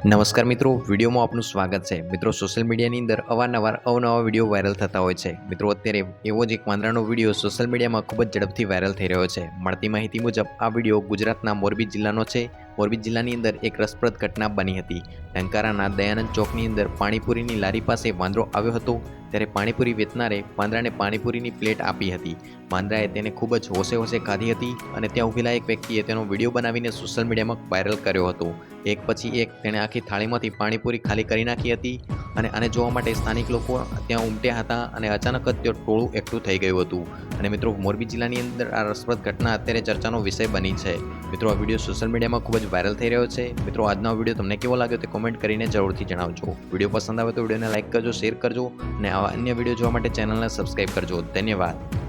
નમસ્કાર મિત્રો, વિડીયોમાં આપનું સ્વાગત છે. મિત્રો, સોશિયલ મીડિયાની અંદર અવારનવાર અવનવા વીડિયો વાયરલ થતા હોય છે. મિત્રો, અત્યારે એવો જ એક વાંદરાનો વીડિયો સોશિયલ મીડિયામાં ખૂબ જ ઝડપથી વાયરલ થઈ રહ્યો છે. મળતી માહિતી મુજબ આ વીડિયો ગુજરાતના મોરબી જિલ્લાનો છે. મોરબી જિલ્લાની અંદર એક રસપ્રદ ઘટના બની હતી. ટંકારાના દયાનંદ ચોકની અંદર પાણીપુરીની લારી પાસે વાંદરો આવ્યો હતો, ત્યારે પાણીપુરી વેચનારે વાંદરાને પાણીપુરીની પ્લેટ આપી હતી. વાંદરાએ તેને ખૂબ જ હોશે હોશે ખાધી હતી અને ત્યાં ઊભેલા એક વ્યક્તિએ તેનો વીડિયો બનાવીને સોશિયલ મીડિયામાં વાયરલ કર્યો હતો. એક પછી એક તેણે આખી થાળીમાંથી પાણીપુરી ખાલી કરી નાખી હતી અને આને જોવા માટે સ્થાનિક લોકો ત્યાં ઉમટ્યા હતા અને અચાનક જ તે ટોળું એકઠું થઈ ગયું હતું. અને મિત્રો, મોરબી જિલ્લાની અંદર આ રસપ્રદ ઘટના અત્યારે ચર્ચાનો વિષય બની છે. મિત્રો, આ વીડિયો સોશિયલ મીડિયામાં ખૂબ જ વાયરલ થઈ રહ્યો છે. મિત્રો, આજનો વીડિયો તમને કેવો લાગ્યો તે કોમેન્ટ કરીને જરૂરથી જણાવજો. વીડિયો પસંદ આવે તો વિડીયોને લાઇક કરજો શેર કરજો અને આવા અન્ય વીડિયો જોવા માટે ચેનલને સબસ્ક્રાઈબ કરજો. ધન્યવાદ.